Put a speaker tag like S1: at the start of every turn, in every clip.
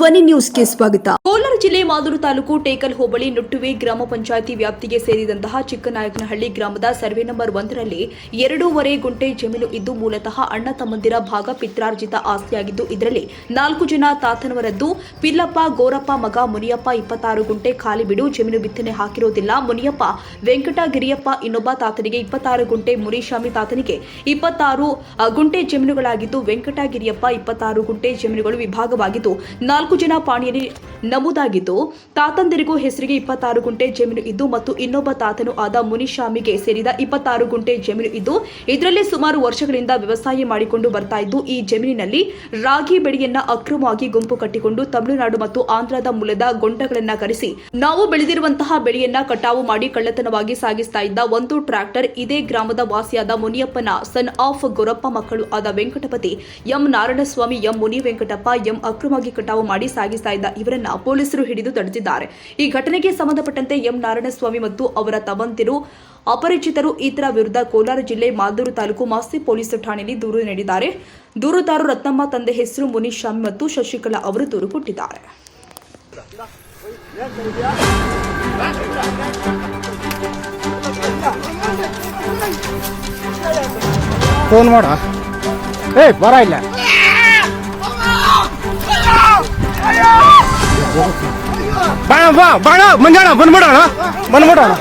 S1: ಧ್ವನಿ ನ್ಯೂಸ್ಗೆ ಸ್ವಾಗತ.
S2: ಕೋಲಾರ ಜಿಲ್ಲೆ ಮಾದೂರು ತಾಲೂಕು ಟೇಕಲ್ ಹೋಬಳಿ ನುಟ್ಟುವೆ ಗ್ರಾಮ ಪಂಚಾಯಿತಿ ವ್ಯಾಪ್ತಿಗೆ ಸೇರಿದಂತಹ ಚಿಕ್ಕನಾಯಕನಹಳ್ಳಿ ಗ್ರಾಮದ ಸರ್ವೆ ನಂಬರ್ ಒಂದರಲ್ಲಿ ಎರಡೂವರೆ ಗುಂಟೆ ಜಮೀನು ಇದ್ದು ಮೂಲತಃ ಅಣ್ಣ ತಮ್ಮಂದಿರ ಭಾಗ ಪಿತ್ರಾರ್ಜಿತ ಆಸ್ತಿಯಾಗಿದ್ದು, ಇದರಲ್ಲಿ ನಾಲ್ಕು ಜನ ತಾತನವರದ್ದು. ಪಿಲ್ಲಪ್ಪ, ಗೋರಪ್ಪ, ಮಗ ಮುನಿಯಪ್ಪ ಇಪ್ಪತ್ತಾರು ಗುಂಟೆ ಖಾಲಿ ಬಿಡು, ಜಮೀನು ಬಿತ್ತನೆ ಹಾಕಿರೋದಿಲ್ಲ. ಮುನಿಯಪ್ಪ, ವೆಂಕಟಗಿರಿಯಪ್ಪ ಇನ್ನೊಬ್ಬ ತಾತನಿಗೆ ಇಪ್ಪತ್ತಾರು ಗುಂಟೆ ಮುನಿಶಾಮಿ ತಾತನಿಗೆ ಇಪ್ಪತ್ತಾರು ಗುಂಟೆ ಜಮೀನುಗಳಾಗಿದ್ದು, ವೆಂಕಟಗಿರಿಯಪ್ಪ ಇಪ್ಪತ್ತಾರು ಗುಂಟೆ ಜಮೀನುಗಳು ವಿಭಾಗವಾಗಿದ್ದು, ನಾಲ್ಕು ಜನ ಪಾಣಿಯಲ್ಲಿ ನಮೂದಾಗಿದ್ದು, ತಾತಂದಿರಿಗೂ ಹೆಸರಿಗೆ ಇಪ್ಪತ್ತಾರು ಗುಂಟೆ ಜಮೀನು ಇದ್ದು ಮತ್ತು ಇನ್ನೊಬ್ಬ ತಾತನು ಆದ ಮುನಿಶಾಮಿಗೆ ಸೇರಿದ ಇಪ್ಪತ್ತಾರು ಗುಂಟೆ ಜಮೀನು ಇದ್ದು, ಇದರಲ್ಲಿ ಸುಮಾರು ವರ್ಷಗಳಿಂದ ವ್ಯವಸಾಯ ಮಾಡಿಕೊಂಡು ಬರ್ತಾ ಇದ್ದು, ಈ ಜಮೀನಿನಲ್ಲಿ ರಾಗಿ ಬೆಳೆಯನ್ನ ಅಕ್ರಮವಾಗಿ ಗುಂಪು ಕಟ್ಟಿಕೊಂಡು ತಮಿಳುನಾಡು ಮತ್ತು ಆಂಧ್ರದ ಮೂಲದ ಗೊಂಡಗಳನ್ನ ಕರೆಸಿ, ನಾವು ಬೆಳೆದಿರುವಂತಹ ಬೆಳೆಯನ್ನ ಕಟಾವು ಮಾಡಿ ಕಳ್ಳತನವಾಗಿ ಸಾಗಿಸ್ತಾ ಇದ್ದ ಒಂದು ಟ್ರ್ಯಾಕ್ಟರ್ ಇದೇ ಗ್ರಾಮದ ವಾಸಿಯಾದ ಮುನಿಯಪ್ಪನ ಸನ್ ಆಫ್ ಗೊರಪ್ಪ ಮಕ್ಕಳು ಆದ Venkatapathi, M Narayanaswamy, M Muni Venkatappa M ಅಕ್ರಮವಾಗಿ ಕಟಾವು ಮಾಡಿ ಸಾಗಿಸ್ತಾ ಇದ್ದ ಇವರನ್ನ ಪೊಲೀಸರು ಹಿಡಿದು ತಡೆದಿದ್ದಾರೆ. ಈ ಘಟನೆಗೆ ಸಂಬಂಧಪಟ್ಟಂತೆ ಎಂ ನಾರಾಯಣಸ್ವಾಮಿ ಮತ್ತು ಅವರ ತವಂತಿರು ಅಪರಿಚಿತರು, ಇತರ ವಿರುದ್ಧ ಕೋಲಾರ ಜಿಲ್ಲೆ ಮಾದೂರು ತಾಲೂಕು ಮಾಸ್ತಿ ಪೊಲೀಸ್ ಠಾಣೆಯಲ್ಲಿ ದೂರು ನೀಡಿದ್ದಾರೆ. ದೂರುದಾರರು ರತ್ನಮ್ಮ, ತಂದೆ ಹೆಸರು ಮುನಿಶಾಮಿ ಮತ್ತು ಶಶಿಕಲಾ ಅವರು ದೂರು ಕೊಟ್ಟಿದ್ದಾರೆ.
S3: ಫೋನ್ ಮಾಡ. ಏ ಬರ ಇಲ್ಲ. ಬಾಣ ಬಾ ಬಾಣ ಮಂಜಾಣ ಬಂದ್ಬಿಡೋಣ. ಬಂದ್ಬಿಡೋಣ.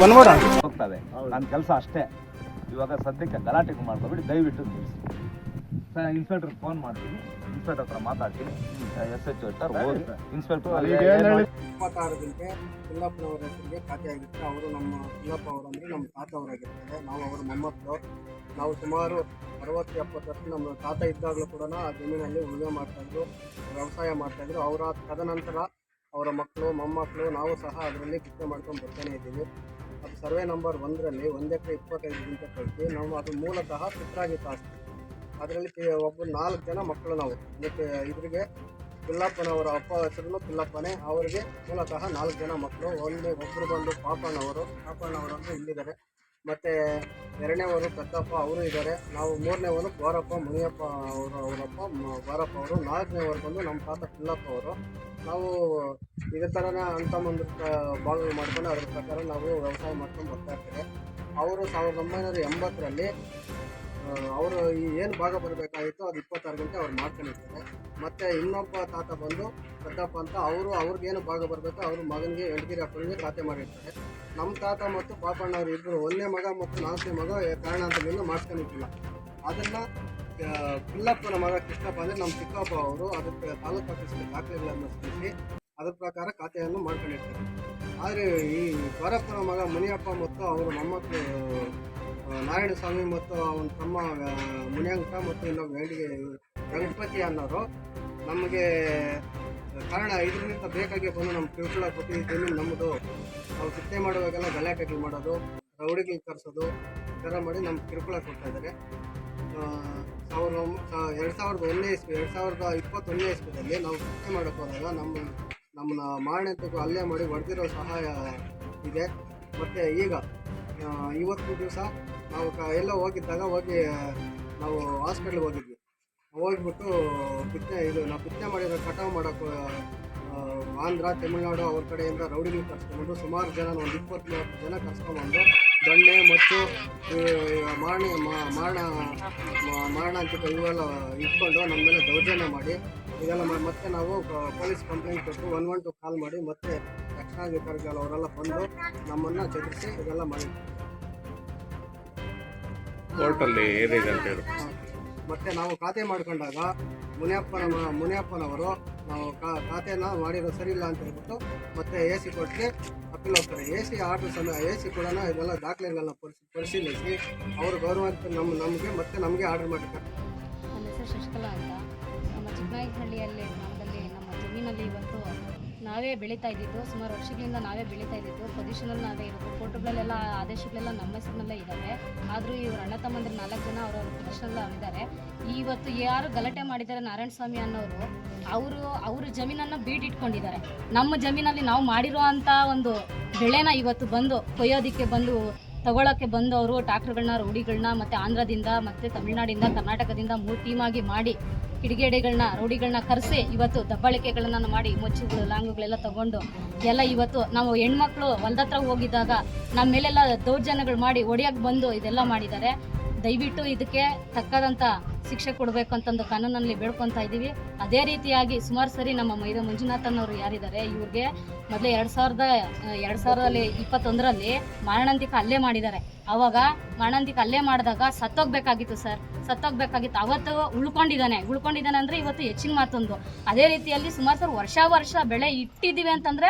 S3: ಬಂದ್ಬಿಡೋಣ.
S4: ಹೋಗ್ತದೆ. ನನ್ನ ಕೆಲಸ ಅಷ್ಟೇ. ಇವಾಗ ಸದ್ಯಕ್ಕೆ ಗಲಾಟೆ ಮಾಡ್ಕೊಬಿಡಿ ದಯವಿಟ್ಟು ನಿಲ್ಲಿಸಿ. ನಾನು ಇನ್ಸ್ಪೆಕ್ಟರ್ ಫೋನ್ ಮಾಡ್ತೀನಿ. ಇನ್ಸ್ಪೆಕ್ಟರ್ ಹತ್ರ ಮಾತಾಡ್ತೀನಿ. ಎಸ್ ಎಚ್ ಸರ್ ಹೋಗಿ ಇನ್ಸ್ಪೆಕ್ಟರ್
S5: ಇಪ್ಪತ್ತಾರು ಗಂಟೆ ಪಿಲ್ಲಪ್ಪನವರ ಹೆಸರಿಗೆ ಖಾತೆ ಆಗಿರ್ತಾರೆ ಅವರು ನಮ್ಮ ಪಿಲ್ಲಪ್ಪ ಅವರಂದ್ರೆ ನಮ್ಮ ತಾತ ಅವರಾಗಿರ್ತಾರೆ. ನಾವು ಅವರ ಮೊಮ್ಮಕ್ಕಳು. ನಾವು ಸುಮಾರು ಅರವತ್ತು, ಎಪ್ಪತ್ತು ವರ್ಷ ನಮ್ಮ ತಾತ ಇದ್ದಾಗಲೂ ಕೂಡ ಆ ಜಮೀನಲ್ಲಿ ಉಳುಮೆ ಮಾಡ್ತಾಯಿದ್ರು ವ್ಯವಸಾಯ ಮಾಡ್ತಾಯಿದ್ರು ಅವರ ತದನಂತರ ಅವರ ಮಕ್ಕಳು, ಮೊಮ್ಮಕ್ಕಳು, ನಾವು ಸಹ ಅದರಲ್ಲಿ ಕಿತ್ತೆ ಮಾಡ್ಕೊಂಡು ಬರ್ತಾನೆ ಇದ್ದೀವಿ. ಅದು ಸರ್ವೆ ನಂಬರ್ ಒಂದರಲ್ಲಿ ಒಂದು ಎಕರೆ ಇಪ್ಪತ್ತೈದು ಗುಂಟೆ ಕಳಿಸಿ ನಾವು ಅದು ಮೂಲತಃ ಪಿತ್ರಾಗಿತ್ತ ಆಸ್ತಿ ಅದರಲ್ಲಿ ಒಬ್ಬ ನಾಲ್ಕು ಜನ ಮಕ್ಕಳು ನಾವು. ಮತ್ತು ಇದ್ರಿಗೆ ಪಿಲ್ಲಪ್ಪನವರ ಅಪ್ಪ ಹೆಸರು ಪಿಲ್ಲಪ್ಪನೇ. ಅವರಿಗೆ ಮೂಲತಃ ನಾಲ್ಕು ಜನ ಮಕ್ಕಳು. ಒಂದು ಒಬ್ಬರು ಬಂದು ಪಾಪಣ್ಣವರು ಪಾಪಣ್ಣವರು ಅಂದ್ರೆ ಇಲ್ಲಿದ್ದಾರೆ. ಮತ್ತು ಎರಡನೇವರು ಪೆದ್ದಪ್ಪ ಅವರು ಇದ್ದಾರೆ. ನಾವು ಮೂರನೇವರು ಗೋರಪ್ಪ ಮುನಿಯಪ್ಪ ಅವರು, ಅವರಪ್ಪ ಗೋರಪ್ಪ ಅವರು. ನಾಲ್ಕನೇವರು ಬಂದು ನಮ್ಮ ತಾತ ಪಿಲ್ಲಪ್ಪ ಅವರು. ನಾವು ಇದೇ ಥರನೇ ಅಂತ ಒಂದು ಭಾಗ ಮಾಡ್ಕೊಂಡು ಅದ್ರ ಪ್ರಕಾರ ನಾವು ವ್ಯವಸಾಯ ಮಾಡ್ಕೊಂಡು ಬರ್ತಾ ಇರ್ತಾರೆ ಅವರು ಸಾವಿರದ ಒಂಬೈನೂರ ಎಂಬತ್ತರಲ್ಲಿ ಅವರು ಏನು ಭಾಗ ಬರಬೇಕಾಗಿತ್ತು ಅದು ಇಪ್ಪತ್ತಾರು ಗಂಟೆ ಅವ್ರು ಮಾಡ್ಕೊಂಡಿರ್ತಾರೆ. ಮತ್ತು ಇನ್ನೊಬ್ಬ ತಾತ ಬಂದು ಪೆದ್ದಪ್ಪ ಅಂತ ಅವರು ಅವ್ರಿಗೇನು ಭಾಗ ಬರಬೇಕು ಅವ್ರ ಮಗನಿಗೆ ಎಂಟಗಿರಿ ಅಪ್ಪನಿಗೆ ಖಾತೆ ಮಾಡಿರ್ತಾರೆ. ನಮ್ಮ ತಾತ ಮತ್ತು ಪಾಪಣ್ಣವ್ರು ಇಬ್ಬರು ಒಂದನೇ ಮಗ ಮತ್ತು ನಾಲ್ಕನೇ ಮಗ ಕಾರಣಾಂತರದಿಂದ ಮಾಡ್ಕೊಂಡಿದ್ದಿಲ್ಲ ಅದನ್ನು ಪಿಲ್ಲಪ್ಪನ ಮಗ ಕೃಷ್ಣಪ್ಪ ಅಂದರೆ ನಮ್ಮ ಚಿಕ್ಕಪ್ಪ ಅವರು, ಅದಕ್ಕೆ ತಾಲೂಕು ಆಫೀಸಲ್ಲಿ ದಾಖಲೆಗಳನ್ನು ಸಲ್ಲಿಸಿ, ಅದರ ಪ್ರಕಾರ ಖಾತೆಯನ್ನು ಮಾಡ್ಕೊಂಡಿರ್ತಾರೆ ಆದರೆ ಈ ಗೋರಪ್ಪನ ಮಗ ಮುನಿಯಪ್ಪ ಮತ್ತು ಅವರು ಮೊಮ್ಮಕ್ಕಳು ನಾರಾಯಣ ಸ್ವಾಮಿ ಮತ್ತು ಅವನ ತಮ್ಮ ಮುನಿಯಂಕ ಮತ್ತು ಇನ್ನೊಬ್ಬ ವೆಂಡಿಗೆ ಗಣಪತಿ ಅನ್ನೋರು, ನಮಗೆ ಕಾರಣ ಇದರಿಂದ ಬೇಕಾಗಿ ಬಂದು ನಮ್ಮ ಕಿರುಕುಳ ಕೊಟ್ಟು ಜಮೀನು ನಮ್ಮದು ನಾವು ಸುತ್ತೆ ಮಾಡುವಾಗೆಲ್ಲ ಗಲಾಟೆಗಳು ಮಾಡೋದು, ರೌಡಿಗಳು ಕರೆಸೋದು, ಈ ಥರ ಮಾಡಿ ನಮ್ಮ ಕಿರುಕುಳ ಕೊಡ್ತಾ ಇದ್ದಾರೆ. ಸಾವಿರದ ಒಂಬ ಎರಡು ಸಾವಿರದ ಒಂದನೇ ಇಸ್ವಿ, ಎರಡು ಸಾವಿರದ ಇಪ್ಪತ್ತೊಂದನೇ ಇಸ್ವಿದಲ್ಲಿ ನಾವು ಸುತ್ತೆ ಮಾಡೋಕೆ ಹೋದಾಗ ನಮ್ಮ, ನಮ್ಮನ್ನ ಮಾರಣೆಂತಕ್ಕೂ ಅಲ್ಲೇ ಮಾಡಿ ಹೊಡೆದಿರೋ ಸಹಾಯ ಇದೆ. ಮತ್ತು ಈಗ ಇವತ್ತು ದಿವಸ ನಾವು ಕ, ಎಲ್ಲ ಹೋಗಿದ್ದಾಗ ಹೋಗಿ ನಾವು ಹಾಸ್ಪಿಟ್ಲಿಗೆ ಹೋಗಿದ್ವಿ. ಹೋಗ್ಬಿಟ್ಟು ಬಿತ್ತನೆ ಇದು ನಾವು ಬಿತ್ತನೆ ಮಾಡಿರೋ ಕಟಾವು ಮಾಡೋಕ್ಕೆ ಆಂಧ್ರ ತಮಿಳುನಾಡು ಅವ್ರ ಕಡೆಯಿಂದ ರೌಡಿಗಳು ಕರ್ಸ್ಕೊಂಡು ಸುಮಾರು ಜನ ಒಂದು ಇಪ್ಪತ್ತು ಮೂವತ್ತು ಜನ ಕರ್ಸ್ಕೊಂಡ್ಬಂದು ದೊಣ್ಣೆ ಮತ್ತು ಮಾರಣೆ ಮಾರಣ ಮಾರಣ ಅಂತ ಇವೆಲ್ಲ ಇಟ್ಕೊಂಡು ನಮ್ಮ ಮೇಲೆ ದೌರ್ಜನ್ಯ ಮಾಡಿ ಇದೆಲ್ಲ ಮತ್ತೆ ನಾವು ಪೊಲೀಸ್ ಕಂಪ್ಲೇಂಟ್ ಕೊಟ್ಟು ಒನ್ ಒನ್ ಟು ಕಾಲ್ ಮಾಡಿ ಮತ್ತೆ ರಕ್ಷಣಾಧಿಕಾರಿಗಳು ಅವರೆಲ್ಲ ಬಂದು ನಮ್ಮನ್ನು ಚದುರಿಸಿ ಇದೆಲ್ಲ ಮಾಡಿ.
S3: ಕೋರ್ಟಲ್ಲಿ ಏನಿದೆ ಅಂತ ಹೇಳಿ.
S5: ಮತ್ತೆ ನಾವು ಖಾತೆ ಮಾಡ್ಕೊಂಡಾಗ ಮುನಿಯಪ್ಪನ ಮುನಿಯಪ್ಪನವರು ನಾವು ಖಾತೆನ ಮಾಡಿರೋ ಸರಿಯಿಲ್ಲ ಅಂತ ಹೇಳ್ಬಿಟ್ಟು ಮತ್ತೆ ಎ ಸಿ ಕೊಟ್ಟರೆ ಅಪೀಲ್ ಹೋಗ್ತಾರೆ ಎ ಸಿ ಆರ್ಡ್ರ್ ಸಮಯ ಎ ಸಿ ಕೂಡ ಇದೆಲ್ಲ ದಾಖಲೆಗಳನ್ನ ಪರಿಶಿ ಪರಿಶೀಲಿಸಿ ಅವರು ಗೌರವ ನಮ್ಮ ನಮಗೆ ಮತ್ತೆ ನಮಗೆ ಆರ್ಡರ್ ಮಾಡಿರ್ತಾರೆ
S6: ನನ್ನ ಹೆಸರು ಶಶಿಕಲಾ ಅಂತ. ನಮ್ಮ ಚಿಕ್ಕನಾಯಕನಹಳ್ಳಿಯಲ್ಲಿ, ಗ್ರಾಮದಲ್ಲಿ, ನಮ್ಮ ಜಮೀನಲ್ಲಿ ನಾವೇ ಬೆಳೀತಾ ಇದ್ದಿದ್ದು, ಸುಮಾರು ವರ್ಷಗಳಿಂದ ನಾವೇ ಬೆಳೀತಾ ಇದ್ದಿದ್ದು ಪೊಸಿಷನಲ್ಲಿ ನಾವೇ ಇರೋದು. ಫೋಟೋಗಳಲ್ಲೆಲ್ಲ ಆದೇಶಗಳೆಲ್ಲ ನಮ್ಮ ಹೆಸರಿನಲ್ಲೇ ಇದ್ದಾವೆ. ಆದರೂ ಇವ್ರ ಅಣ್ಣ ತಮ್ಮಂದ್ರೆ ನಾಲ್ಕು ಜನ ಅವರವ್ರ ಪೊಸಿಷನಲ್ಲ ಇದ್ದಾರೆ. ಇವತ್ತು ಯಾರು ಗಲಾಟೆ ಮಾಡಿದ್ದಾರೆ ನಾರಾಯಣ ಸ್ವಾಮಿ ಅನ್ನೋರು, ಅವರು, ಅವ್ರ ಜಮೀನನ್ನು ಬೀಟಿಟ್ಕೊಂಡಿದ್ದಾರೆ ನಮ್ಮ ಜಮೀನಲ್ಲಿ ನಾವು ಮಾಡಿರೋ ಒಂದು ಬೆಳೆನ ಇವತ್ತು ಬಂದು, ಕೊಯ್ಯೋದಕ್ಕೆ ಬಂದು ತಗೊಳ್ಳೋಕ್ಕೆ ಬಂದು ಅವರು ಟ್ಯಾಕ್ಟರ್ಗಳನ್ನ, ರೌಡಿಗಳನ್ನ, ಮತ್ತು ಆಂಧ್ರದಿಂದ, ಮತ್ತು ತಮಿಳುನಾಡಿಂದ, ಕರ್ನಾಟಕದಿಂದ ಮೂರು ಟೀಮಾಗಿ ಮಾಡಿ ಕಿಡಿಗೇಡಿಗಳನ್ನ ರೌಡಿಗಳನ್ನ ಕರೆಸಿ ಇವತ್ತು ದಬ್ಬಾಳಿಕೆಗಳನ್ನ ಮಾಡಿ ಮೊಚ್ಚುಗಳು ಲಾಂಗುಗಳೆಲ್ಲ ತಗೊಂಡು ಎಲ್ಲ ಇವತ್ತು ನಾವು ಹೆಣ್ಮಕ್ಳು ಹೊಲ್ದತ್ರ ಹೋಗಿದ್ದಾಗ ನಮ್ಮ ಮೇಲೆಲ್ಲ ದೌರ್ಜನ್ಯಗಳು ಮಾಡಿ ಒಡೆಯಕ್ಕೆ ಬಂದು ಇದೆಲ್ಲ ಮಾಡಿದ್ದಾರೆ. ದಯವಿಟ್ಟು ಇದಕ್ಕೆ ತಕ್ಕದಂಥ ಶಿಕ್ಷೆ ಕೊಡಬೇಕು ಅಂತಂದು ಕಾನೂನಲ್ಲಿ ಬೇಡ್ಕೊತಾ ಇದ್ದೀವಿ ಅದೇ ರೀತಿಯಾಗಿ ಸುಮಾರು ಸರಿ ನಮ್ಮ ಮೈದ ಮಂಜುನಾಥನ್ ಅವರು ಯಾರಿದ್ದಾರೆ, ಇವ್ರಿಗೆ ಮೊದಲೇ ಎರಡು ಸಾವಿರದ, ಎರಡು ಸಾವಿರದಲ್ಲಿ ಇಪ್ಪತ್ತೊಂದರಲ್ಲಿ ಮಾರಣಾಂತಿಕ ಹಲ್ಲೆ ಮಾಡಿದ್ದಾರೆ. ಅವಾಗ ಮಾರಣಾಂತಿಕ ಹಲ್ಲೆ ಮಾಡಿದಾಗ ಸತ್ತೋಗ್ಬೇಕಾಗಿತ್ತು ಸರ್. ಸತ್ತೋಗ್ಬೇಕಾಗಿತ್ತು. ಅವತ್ತು ಉಳ್ಕೊಂಡಿದ್ದಾನೆ. ಉಳ್ಕೊಂಡಿದ್ದಾನೆ ಅಂದರೆ ಇವತ್ತು ಹೆಚ್ಚಿನ ಮಾತೊಂದು. ಅದೇ ರೀತಿಯಲ್ಲಿ ಸುಮಾರು ಸರ್ ವರ್ಷ ವರ್ಷ ಬೆಳೆ ಇಟ್ಟಿದ್ದೀವಿ ಅಂತಂದರೆ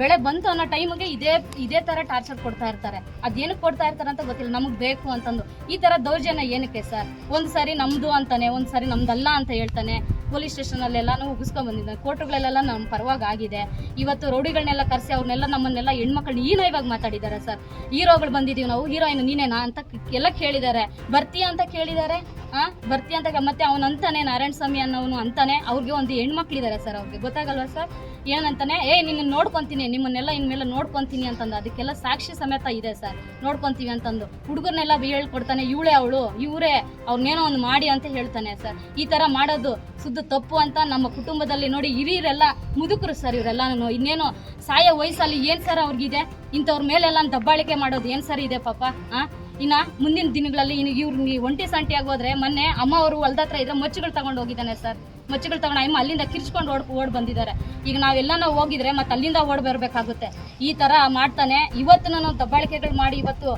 S6: ಬೆಳೆ ಬಂತು ಅನ್ನೋ ಟೈಮಿಗೆ ಇದೇ ಇದೇ ಥರ ಟಾರ್ಚರ್ ಕೊಡ್ತಾ ಇರ್ತಾರೆ. ಅದೇನಕ್ಕೆ ಕೊಡ್ತಾ ಇರ್ತಾರೆ ಅಂತ ಗೊತ್ತಿಲ್ಲ. ನಮಗೆ ಬೇಕು ಅಂತಂದು. ಈ ಥರ ದೌರ್ಜನ್ಯ ಏನಕ್ಕೆ ಸರ್? ಒಂದು ಸಾರಿ ನಮ್ಮದು ಅಂತಾನೆ, ಒಂದು ಸಾರಿ ನಮ್ದಲ್ಲ ಅಂತ ಹೇಳ್ತಾನೆ. ಪೊಲೀಸ್ ಸ್ಟೇಷನಲ್ಲೆಲ್ಲಾನು ನಾವು ಬಂದಿದ್ದಾನೆ ಕೋರ್ಟ್ಗಳೆಲ್ಲ ನಮ್ಮ ಪರವಾಗಿ ಆಗಿದೆ. ಇವತ್ತು ರೌಡಿಗಳನ್ನೆಲ್ಲ ಕರೆಸಿ ಅವ್ರನ್ನೆಲ್ಲ ನಮ್ಮನ್ನೆಲ್ಲ ಹೆಣ್ಮಕ್ಳು ಈನ ಇವಾಗ ಮಾತಾಡಿದ್ದಾರೆ ಸರ್. ಹೀರೋಗಳು ಬಂದಿದ್ದೀವಿ ನಾವು, ಹೀರೋಯಿನ್ ನೀನೇನಾ ಅಂತ ಎಲ್ಲ ಕೇಳಿದ್ದಾರೆ. ಬರ್ತೀಯಾ ಅಂತ ಕೇಳಿದ್ದಾರೆ? ಆ? ಬರ್ತಿ ಅಂತ ಮತ್ತೆ ಅವನು ಅಂತಾನೆ ನಾರಾಯಣ ಸ್ವಾಮಿ ಅನ್ನೋನು ಅಂತಾನೆ. ಅವ್ರಿಗೆ ಒಂದು ಹೆಣ್ಮಕ್ಳಿದ್ದಾರೆ ಸರ್ ಅವ್ರಿಗೆ. ಗೊತ್ತಾಗಲ್ವಾ ಸರ್? ಏನಂತಾನೆ, ಏ ನಿನ್ನ ನೋಡ್ಕೊಂತೀನಿ, ನಿಮ್ಮನ್ನೆಲ್ಲ ಇನ್ಮೇಲೆ ನೋಡ್ಕೊಂತೀನಿ ಅಂತಂದು. ಅದಕ್ಕೆಲ್ಲ ಸಾಕ್ಷಿ ಸಮೇತ ಇದೆ ಸರ್. ನೋಡ್ಕೊಂತೀವಿ ಅಂತಂದು. ಹುಡುಗರ್ನೆಲ್ಲ ಹೇಳ್ಕೊಡ್ತಾನೆ ಇವಳೆ ಅವಳು, ಇವರೇ ಅವ್ರನ್ನೇನೋ ಒಂದು ಮಾಡಿ ಅಂತ ಹೇಳ್ತಾನೆ ಸರ್. ಈ ಥರ ಮಾಡೋದು ಸುದ್ದು ತಪ್ಪು ಅಂತ ನಮ್ಮ ಕುಟುಂಬದಲ್ಲಿ ನೋಡಿ ಹಿರಿಯರೆಲ್ಲ ಮುದುಕರು ಸರ್ ಇವರೆಲ್ಲನೂ. ಇನ್ನೇನು ಸಾಯ ವಯಸ್ಸಲ್ಲಿ ಏನು ಸರ್ ಅವ್ರಿಗಿದೆ? ಇಂಥವ್ರ ಮೇಲೆಲ್ಲ ದಬ್ಬಾಳಿಕೆ ಮಾಡೋದು ಏನು ಸರ್ ಇದೆ ಪಾಪ, ಆ? ಇನ್ನ ಮುಂದಿನ ದಿನಗಳಲ್ಲಿ ಇನ್ನು ಇವ್ರು ಒಂಟಿ ಸಂಟಿ ಆಗೋದ್ರೆ ಮೊನ್ನೆ ಅಮ್ಮ ಅವರು ಹೊಲ್ದತ್ರ ಇದ್ರೆ ಮಚ್ಚುಗಳು ತಗೊಂಡು ಹೋಗಿದ್ದಾನೆ ಸರ್. ಮಚ್ಚುಗಳು ತಗೊಂಡು ಅಮ್ಮ ಅಲ್ಲಿಂದ ಕಿರ್ಚ್ಕೊಂಡು ಓಡ್ ಓಡ್ ಬಂದಿದ್ದಾರೆ. ಈಗ ನಾವೆಲ್ಲ ನಾವು ಹೋಗಿದ್ರೆ ಮತ್ತೆ ಅಲ್ಲಿಂದ ಓಡ್ ಬರಬೇಕಾಗುತ್ತೆ. ಈ ಥರ ಮಾಡ್ತಾನೆ. ಇವತ್ತು ನಾನು ದಬ್ಬಾಳಿಕೆಗಳು ಮಾಡಿ ಇವತ್ತು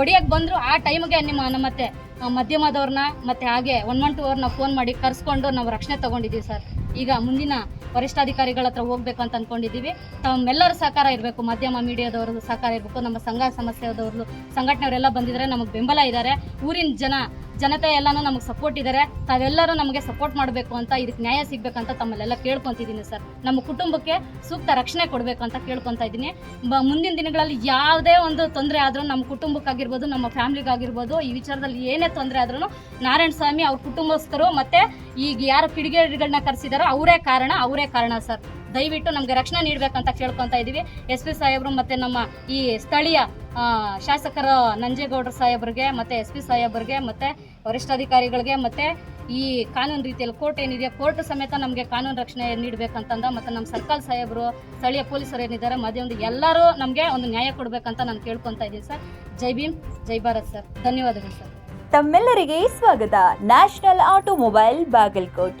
S6: ಒಡಿಯಕ್ಕೆ ಬಂದರು ಆ ಟೈಮ್ಗೆ ನಿಮ್ಮ ಮತ್ತೆ ಮಧ್ಯಮದವ್ರನ್ನ ಮತ್ತೆ ಹಾಗೆ ಒನ್ ಒನ್ ಟು ಅವ್ರನ್ನ ಫೋನ್ ಮಾಡಿ ಕರ್ಸ್ಕೊಂಡು ನಾವು ರಕ್ಷಣೆ ತಗೊಂಡಿದ್ದೀವಿ ಸರ್. ಈಗ ಮುಂದಿನ ವರಿಷ್ಠಾಧಿಕಾರಿಗಳ ಹತ್ರ ಹೋಗ್ಬೇಕು ಅಂತ ಅನ್ಕೊಂಡಿದ್ದೀವಿ. ತಮ್ಮೆಲ್ಲರ ಸಹಕಾರ ಇರಬೇಕು. ಮಾಧ್ಯಮ, ಮೀಡಿಯಾದವ್ರದ್ದು ಸಹಕಾರ ಇರಬೇಕು. ನಮ್ಮ ಸಂಘ ಸಮಸ್ಯೆದವ್ರದ್ದು ಸಂಘಟನೆಯವರೆಲ್ಲ ಬಂದಿದ್ದಾರೆ ನಮಗೆ ಬೆಂಬಲ ಇದ್ದಾರೆ ಊರಿನ ಜನ ಜನತೆ ಎಲ್ಲಾನು ನಮಗೆ ಸಪೋರ್ಟ್ ಇದ್ದಾರೆ ತಾವೆಲ್ಲರೂ ನಮಗೆ ಸಪೋರ್ಟ್ ಮಾಡಬೇಕು ಅಂತ ಇದಕ್ಕೆ ನ್ಯಾಯ ಸಿಗ್ಬೇಕಂತ ತಮ್ಮಲ್ಲೆಲ್ಲ ಕೇಳ್ಕೊತಿದ್ದೀನಿ ಸರ್. ನಮ್ಮ ಕುಟುಂಬಕ್ಕೆ ಸೂಕ್ತ ರಕ್ಷಣೆ ಕೊಡಬೇಕು ಅಂತ ಕೇಳ್ಕೊತಾ ಇದ್ದೀನಿ. ಮುಂದಿನ ದಿನಗಳಲ್ಲಿ ಯಾವುದೇ ಒಂದು ತೊಂದರೆ ಆದರೂ ನಮ್ಮ ಕುಟುಂಬಕ್ಕಾಗಿರ್ಬೋದು, ನಮ್ಮ ಫ್ಯಾಮ್ಲಿಗಾಗಿರ್ಬೋದು, ಈ ವಿಚಾರದಲ್ಲಿ ಏನೇ ತೊಂದರೆ ಆದ್ರೂ ನಾರಾಯಣ ಸ್ವಾಮಿ ಅವ್ರ ಕುಟುಂಬಸ್ಥರು ಮತ್ತೆ ಈಗ ಯಾರು ಕಿಡಿಗೇಡಿಗಳನ್ನ ಕರೆಸಿದಾರೋ ಅವರೇ ಕಾರಣ ಅವರೇ ಕಾರಣ ಸರ್. ದಯವಿಟ್ಟು ನಮಗೆ ರಕ್ಷಣೆ ನೀಡಬೇಕಂತ ಕೇಳ್ಕೊತಾ ಇದ್ದೀವಿ ಎಸ್ ಪಿ ಸಾಹೇಬರು ಮತ್ತು ನಮ್ಮ ಈ ಸ್ಥಳೀಯ ಶಾಸಕರ ನಂಜೇಗೌಡರ ಸಾಹೇಬ್ರಿಗೆ ಮತ್ತು ಎಸ್ ಪಿ ಸಾಹೇಬ್ರಿಗೆ ಮತ್ತು ವರಿಷ್ಠಾಧಿಕಾರಿಗಳಿಗೆ ಮತ್ತು ಈ ಕಾನೂನು ರೀತಿಯಲ್ಲಿ ಕೋರ್ಟ್ ಏನಿದೆ, ಕೋರ್ಟ್ ಸಮೇತ ನಮಗೆ ಕಾನೂನು ರಕ್ಷಣೆ ನೀಡಬೇಕಂತಂದ ಮತ್ತು ನಮ್ಮ ಸರ್ಕಲ್ ಸಾಹೇಬರು, ಸ್ಥಳೀಯ ಪೊಲೀಸರು ಏನಿದ್ದಾರೆ ಮಾಧ್ಯಮದ ಎಲ್ಲರೂ ನಮಗೆ ಒಂದು ನ್ಯಾಯ ಕೊಡಬೇಕಂತ ನಾನು ಕೇಳ್ಕೊತಾ ಇದ್ದೀನಿ ಸರ್. ಜೈ ಭೀಮ್, ಜೈ ಭಾರತ್ ಸರ್. ಧನ್ಯವಾದಗಳು ಸರ್.
S1: ತಮ್ಮೆಲ್ಲರಿಗೆ ಸ್ವಾಗತ. National automobile Bagalkot.